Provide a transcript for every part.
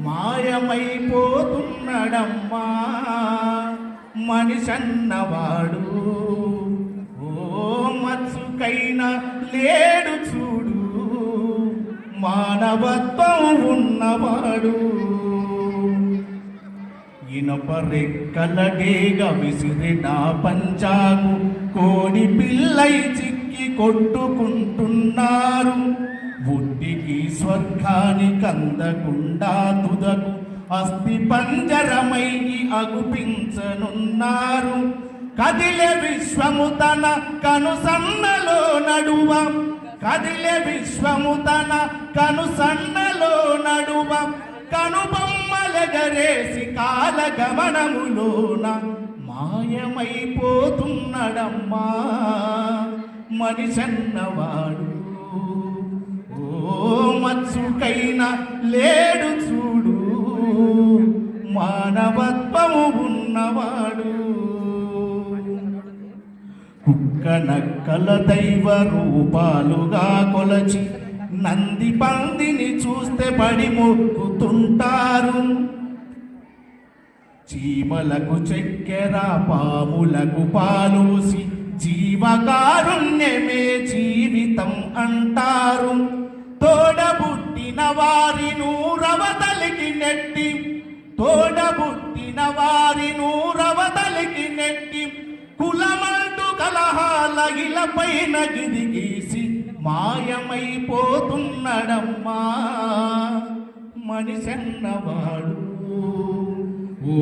మాయమైపోతున్నడమ్మా. మనిషన్నవాడు. ఓ మత్సుకైనా లేడు చూడు. మానవత్వం ఉన్నవాడు. ఇనప రెక్కలడేగ విసిరిన పంచాకు కోడి పిల్లై చిక్కి కొట్టుకుంటున్నారు. బుడ్డికి స్వర్గానికి తుదకు అస్థి పంజరమై అగుపించనున్నారు. కదిలే విశ్వము తన కనుసన్నలో నడువ. కదిలే విశ్వము తన కనుసన్నలో నడువ. కనుబొమ్మలగరేసి కాల గమనములోన మాయమైపోతున్నడమ్మా మనిషన్నవాడు. ఓ మత్సుకైనా లేడు చూడు. మానవత్వము ఉన్నవాడు. కుక్క నక్కల దైవ రూపాలుగా కొలచి నంది పందిని చూస్తే పడి మొక్కుతుంటారు. చీమలకు చక్కెర పాములకు పాలూసి జీవకారుణ్యమే జీవితం అంటారు. తోడబుట్టిన వారి నూరవతలికి నెట్టి తోడబుట్టిన వారి నూరవతలికి నెట్టి కులమంటు కలహాల ఇలపైన గిరిగీసి మాయమైపోతున్నడమ్మా. మనిషన్నవాడు. ఓ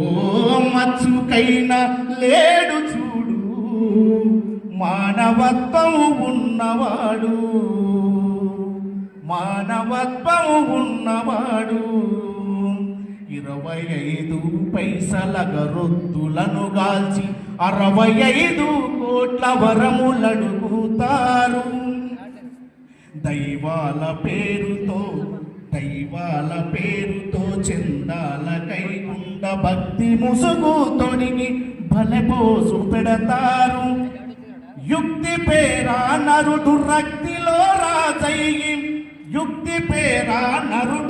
మచ్చుకైనా లేడు చూడు మానవత్వం ఉన్నవాడు. మానవత్వం ఉన్నవాడు. ఇరవై ఐదు పైసల గరొత్తులను గాల్చి అరవై ఐదు కోట్ల వరములడుగుతారు దైవాల పేరుతో దైవాల పేరుతో చందాల కైకుండ భక్తి ముసుగు తొడిగి బలపోసు పెడతారు. యుక్తి పేరా నరుడు రక్తిలో రాజయ్యి యుక్తి పేరా నరుడు